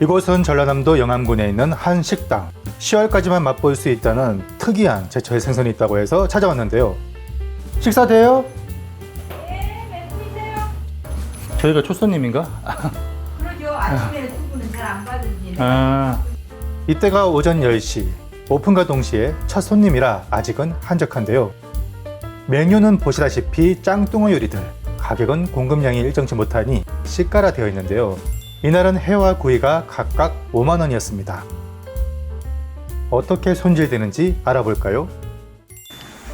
이곳은 전라남도 영암군에 있는 한 식당. 10월까지만 맛볼 수 있다는 특이한 제철 생선이 있다고 해서 찾아왔는데요. 식사 돼요? 네, 보이세요? 저희가 초선님인가? 그러죠. 아침에 누구는 잘안 받은지. 아, 이때가 오전 10시. 오픈과 동시에 첫 손님이라 아직은 한적한데요. 메뉴는 보시다시피 짱뚱어 요리들. 가격은 공급량이 일정치 못하니 시가라 되어 있는데요. 이날은 회와 구이가 각각 5만 원이었습니다. 어떻게 손질되는지 알아볼까요?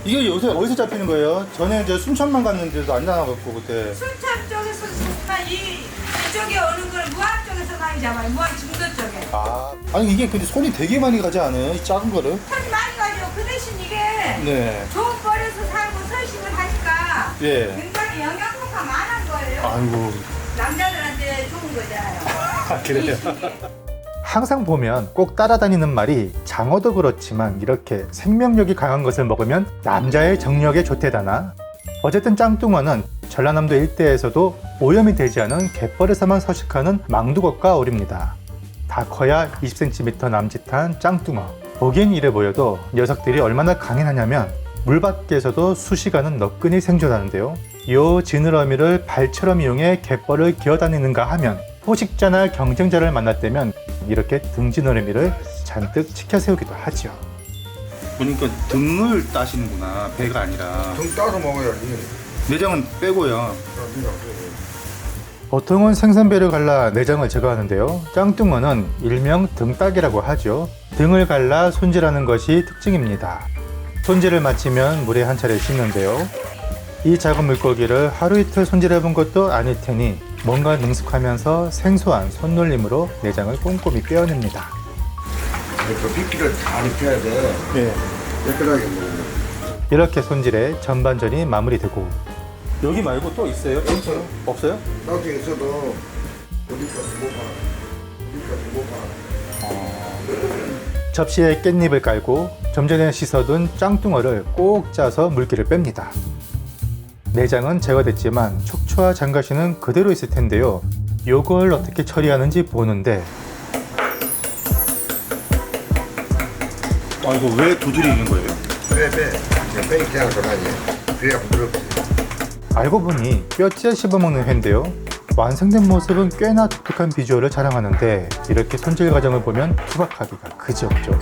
이게 요새 어디서 잡히는 거예요? 전에 이제 순천만 갔는데도 안 나와갖고 그때 순천 쪽에서 나 이, 이쪽에 오는 거는 무안 쪽에서 많이 잡아요. 무안 중도 쪽에. 아 아니 이게 근데 손이 되게 많이 가지 않아요? 이 작은 거를? 손이 많이 가죠. 그 대신 이게 네. 좋은 뻘에서 살고 서식을 하니까 예. 굉장히 영양소가 많은 거예요. 아이고. 남자들한테 좋은 거잖아요. 아, 그래요? 이. 항상 보면 꼭 따라다니는 말이 장어도 그렇지만 이렇게 생명력이 강한 것을 먹으면 남자의 정력에 좋대다나 어쨌든 짱뚱어는 전라남도 일대에서도 오염이 되지 않은 갯벌에서만 서식하는 망두것과 어울립니다. 다 커야 20cm 남짓한 짱뚱어. 보기엔 이래 보여도 녀석들이 얼마나 강인하냐면 물 밖에서도 수시간은 너끈히 생존하는데요. 요 지느러미를 발처럼 이용해 갯벌을 기어다니는가 하면 포식자나 경쟁자를 만났다면 이렇게 등지느러미를 잔뜩 치켜 세우기도 하죠. 보니까 등을 따시는구나 배가 아니라 등 따서 먹어야지. 내장은 빼고요. 그래. 보통은 생선배를 갈라 내장을 제거하는데요. 짱뚱어는 일명 등딱이라고 하죠. 등을 갈라 손질하는 것이 특징입니다. 손질을 마치면 물에 한 차례 씻는데요. 이 작은 물고기를 하루 이틀 손질해 본 것도 아닐 테니 뭔가 능숙하면서 생소한 손놀림으로 내장을 꼼꼼히 빼어냅니다. 그 빗기를 잘 입혀야 돼. 네. 깨끗하게 먹는 거. 이렇게 손질에 전반전이 마무리되고 여기 말고 또 있어요? 없어요? 없어요? 나중에 있어도 어디까지 못 팔아. 어디까지 못 팔아. 접시에 깻잎을 깔고 좀 전에 씻어둔 짱뚱어를 꼭 짜서 물기를 뺍니다. 내장은 제거됐지만 척추와 장가시는 그대로 있을 텐데요. 요걸 어떻게 처리하는지 보는데 아 이거 왜 두드리는 거예요? 빼, 빼. 그냥 빼기 그냥 들어가지. 그래야 부드럽지. 알고 보니 뼈째 씹어먹는 회인데요. 완성된 모습은 꽤나 독특한 비주얼을 자랑하는데 이렇게 손질 과정을 보면 투박하기가 그지없죠.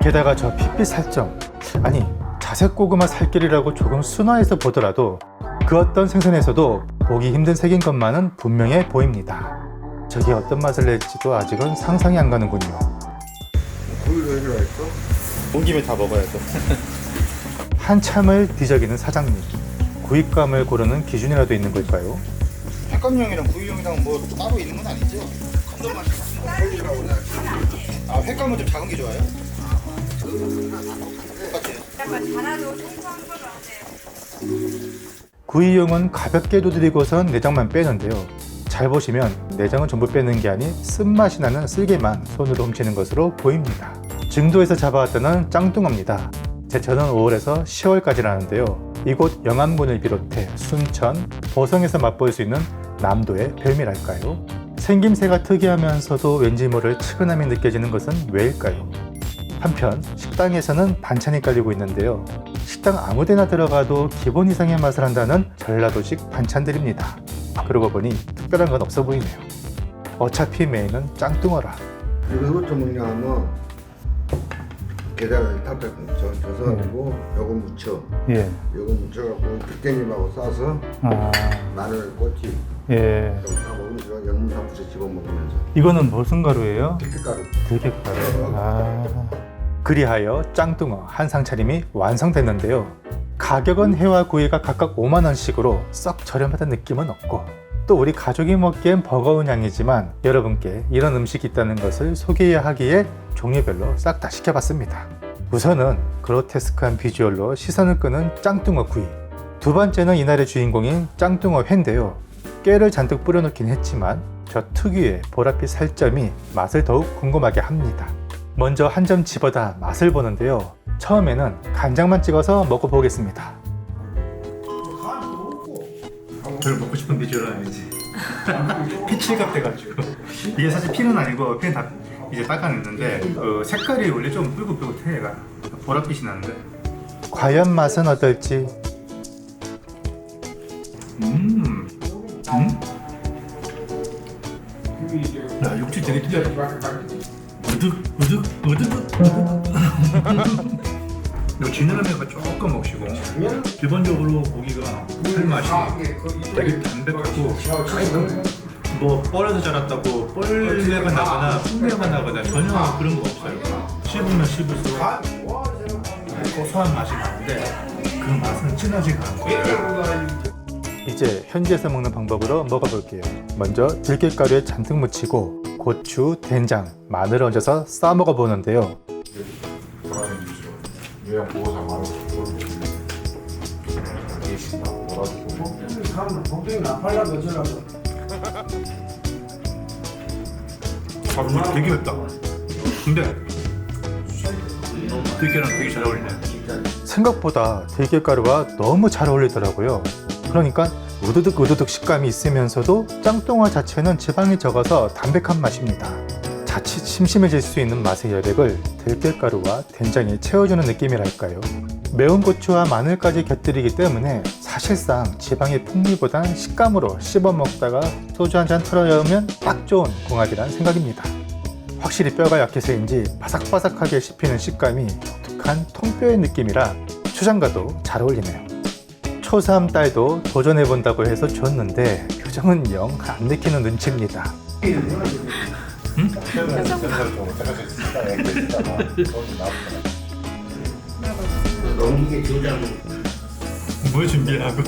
게다가 저 핏빛 살점 아니 자색 고구마 살길이라고 조금 순화해서 보더라도 그 어떤 생선에서도 보기 힘든 색인 것만은 분명해 보입니다. 저게 어떤 맛을 낼지도 아직은 상상이 안 가는군요. 온 김에 다 먹어야죠. 한참을 뒤적이는 사장님. 구입감을 고르는 기준이라도 있는 걸까요? 횟감용이랑 구이용이랑 뭐 따로 있는 건 아니죠? 아 횟감은 좀 작은 게 좋아요? 똑같아요. 약간 자라도 생소한 건 어때요? 구이용은 가볍게 두드리고선 내장만 빼는데요. 잘 보시면 내장은 전부 빼는 게 아닌 쓴맛이 나는 쓸개만 손으로 훔치는 것으로 보입니다. 증도에서 잡아왔다는 짱뚱어입니다. 제철은 5월에서 10월까지라는데요. 이곳 영암군을 비롯해 순천, 보성에서 맛볼 수 있는 남도의 별미랄까요? 생김새가 특이하면서도 왠지 모를 측은함이 느껴지는 것은 왜일까요? 한편 식당에서는 반찬이 깔리고 있는데요. 식당 아무데나 들어가도 기본 이상의 맛을 한다는 전라도식 반찬들입니다. 그러고 보니 특별한 건 없어 보이네요. 어차피 메인은 짱뚱어라. 이거 어떻게 먹냐 하면 계란을 탑탑 져- 져서가지고 요거 무쳐. 예. 요거 묻혀갖고 깻잎하고 싸서 아, 마늘 꼬치 예. 좀다 먹으면서 연무사 부쳐 집어 먹으면서 이거는 무슨 가루예요? 들깨가루 들깨가루. 아. 그리하여 짱뚱어 한상 차림이 완성됐는데요. 가격은 회와 구이가 각각 5만 원씩으로 썩 저렴하다는 느낌은 없고 또 우리 가족이 먹기엔 버거운 양이지만 여러분께 이런 음식이 있다는 것을 소개해야 하기에 종류별로 싹 다 시켜봤습니다. 우선은 그로테스크한 비주얼로 시선을 끄는 짱뚱어 구이. 두 번째는 이날의 주인공인 짱뚱어 회인데요. 깨를 잔뜩 뿌려놓긴 했지만 저 특유의 보랏빛 살점이 맛을 더욱 궁금하게 합니다. 먼저 한 점 집어다 맛을 보는데요. 처음에는 간장만 찍어서 먹어보겠습니다. 별로 먹고 싶은 비주얼은 아니지. 피칠갑 돼가지고 이게 사실 피는 아니고 피는 다 이제 닦아냈는데 어, 색깔이 원래 좀 붉은붉은해 얘가 보랏빛이 나는데 과연 맛은 어떨지 음, 음? 야 육즙 되게 특이하다 우득 우득 우득 우득. 이거 지느러미가 조금 먹시고 기본적으로 고기가 살 맛이 되게 담백하고 뭐 뻘에서 자랐다고 뻘레가 나거나 풍내가 나거나 전혀 그런 거 없어요. 씹으면 씹을수록 고소한 맛이 나는데 그 맛은 진하지가 않고요 이제 현지에서 먹는 방법으로 먹어볼게요. 먼저 들깨가루에 잔뜩 묻히고 고추, 된장, 마늘을 얹어서 싸 먹어 보는데요 나팔라고 어쩌라고 아, 이거 되게 맵다. 근데 들깨랑 되게 잘 어울리네. 생각보다 들깨가루가 너무 잘 어울리더라고요. 그러니까 우드득 우드득 식감이 있으면서도 짱뚱어 자체는 지방이 적어서 담백한 맛입니다. 자칫 심심해질 수 있는 맛의 여백을 들깨가루와 된장이 채워주는 느낌이랄까요. 매운 고추와 마늘까지 곁들이기 때문에 사실상 지방의 풍미보단 식감으로 씹어 먹다가 소주 한잔 털어여우면 딱 좋은 궁합이란 생각입니다. 확실히 뼈가 약해서인지 바삭바삭하게 씹히는 식감이 독특한 통뼈의 느낌이라 초장과도 잘 어울리네요. 초삼 딸도 도전해본다고 해서 줬는데 표정은 영안 내키는 눈치입니다. 넘기게 뭘 준비하고?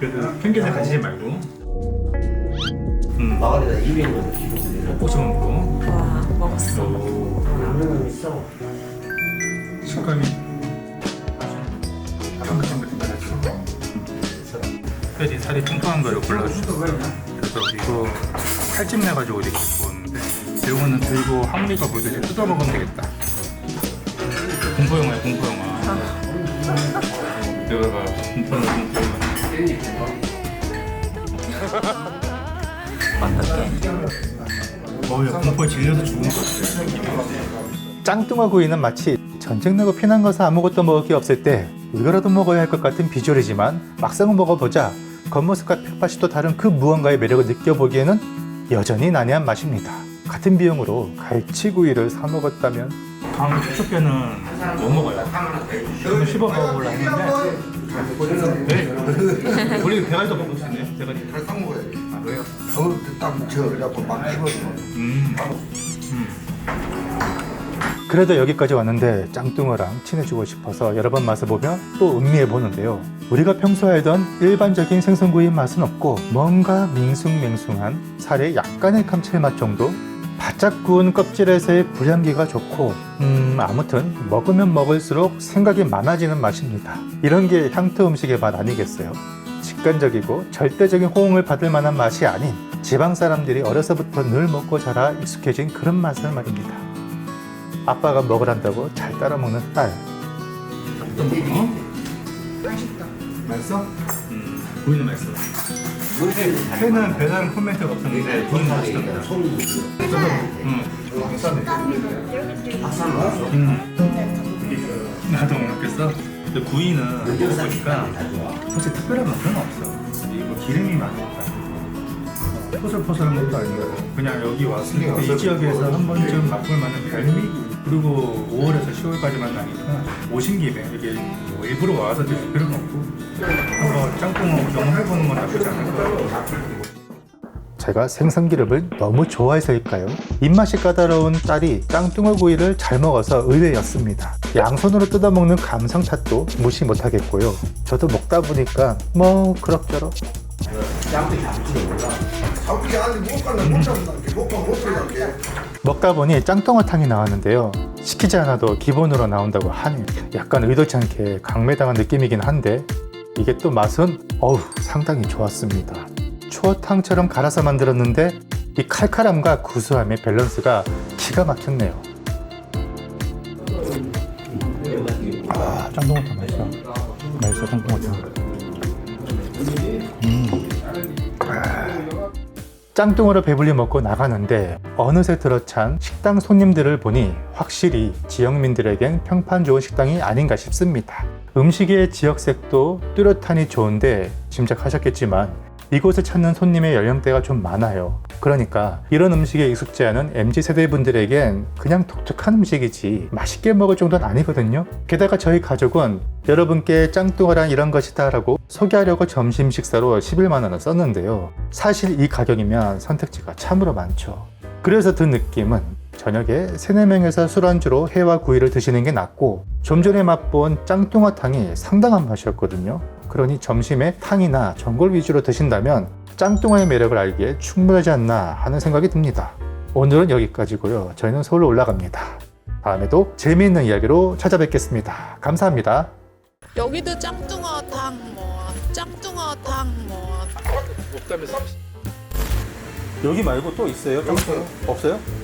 그래도 편견을 가지지 말고. 음, 마을에다 200원 기록을 볶아 먹고. 와 먹었어. 또 라면은 있어 식감이 뼈지 살이 통통한 거를 골라주셨어요. 그래서 이거 칼집 내가지고 이렇게 구웠는데 이거는 들고 항리가 보듯이 뜯어 먹으면 되겠다. 공포 영화야 공포 영화. 내가 봐 공포 영화. 어야 공포에 질려서 죽은 것 같아. 짱뚱어 구이는 마치 전쟁 나고 피난 가서 아무것도 먹을 게 없을 때 이거라도 먹어야 할 것 같은 비주얼이지만 막상 먹어보자 겉모습과 팩밭이 또 다른 그 무언가의 매력을 느껴보기에는 여전히 난해한 맛입니다. 같은 비용으로 갈치구이를 사 먹었다면 다음 추초뼈는 못 먹어요. 좀 씹어 먹어보려 했는데 네. 우리 대가리도 먹을 수 있네요. 대가리. 상 먹어야지. 아, 왜요? 겨울 때딱 묻혀 그래갖고 막 씹어서. 음. 음. 그래도 여기까지 왔는데 짱뚱어랑 친해지고 싶어서 여러 번 맛을 보며 또 음미해 보는데요. 우리가 평소 알던 일반적인 생선구이의 맛은 없고 뭔가 밍숭맹숭한 살의 약간의 감칠맛 정도? 바짝 구운 껍질에서의 불향기가 좋고 음 아무튼 먹으면 먹을수록 생각이 많아지는 맛입니다. 이런 게 향토 음식의 맛 아니겠어요? 직관적이고 절대적인 호응을 받을 만한 맛이 아닌 지방 사람들이 어려서부터 늘 먹고 자라 익숙해진 그런 맛을 말입니다. 아빠가 먹으란다고 잘 따라 먹는 딸. 맛있다. 맛있어? 음, 구이는 맛있어. 회는 배달은 코멘트가 없었는데 구이는 맛있던데. 음. 음. 나도 못 먹겠어. 근데 구이는 먹어보니까 사실 특별한 맛은 없어. 뭐 기름이 많으니까. 포슬포슬한 것도 아니고 그냥 여기 왔을 때 이 지역에서 한 번쯤 맛볼 만한 별미 그리고 5월에서 10월까지만 나니까 오신 김에 이게 뭐 일부러 와서 드실 필요는 없고 한번 짬뽕 경험해보는 건 나쁘지 않을 것 같아요 제가 생선기름을 너무 좋아해서일까요? 입맛이 까다로운 딸이 짱뚱어 구이를 잘 먹어서 의외였습니다. 양손으로 뜯어먹는 감성샷도 무시 못하겠고요. 저도 먹다 보니까 뭐 그럭저럭 먹다 보니 짱뚱어탕이 나왔는데요. 시키지 않아도 기본으로 나온다고 하니 약간 의도치 않게 강매당한 느낌이긴 한데 이게 또 맛은 어우 상당히 좋았습니다. 추어탕처럼 갈아서 만들었는데 이 칼칼함과 구수함의 밸런스가 기가 막혔네요. 아 짱뚱어탕 맛있어. 맛있어 짱뚱어탕. 짱뚱어를 배불리 먹고 나가는데 어느새 들어찬 식당 손님들을 보니 확실히 지역민들에겐 평판 좋은 식당이 아닌가 싶습니다. 음식의 지역색도 뚜렷하니 좋은데 짐작하셨겠지만 이곳을 찾는 손님의 연령대가 좀 많아요. 그러니까 이런 음식에 익숙지 않은 MZ세대 분들에겐 그냥 독특한 음식이지 맛있게 먹을 정도는 아니거든요. 게다가 저희 가족은 여러분께 짱뚱어란 이런 것이다 라고 소개하려고 점심 식사로 11만 원을 썼는데요. 사실 이 가격이면 선택지가 참으로 많죠. 그래서 든 느낌은 저녁에 3, 4명에서 술안주로 회와 구이를 드시는 게 낫고 좀 전에 맛본 짱뚱어탕이 상당한 맛이었거든요. 그러니 점심에 탕이나 전골 위주로 드신다면 짱뚱어의 매력을 알기에 충분하지 않나 하는 생각이 듭니다. 오늘은 여기까지고요. 저희는 서울로 올라갑니다. 다음에도 재미있는 이야기로 찾아뵙겠습니다. 감사합니다. 여기도 짱뚱어탕 뭐 짱뚱어탕 뭐 없다면 30. 여기 말고 또 있어요? 없어요. 없어요?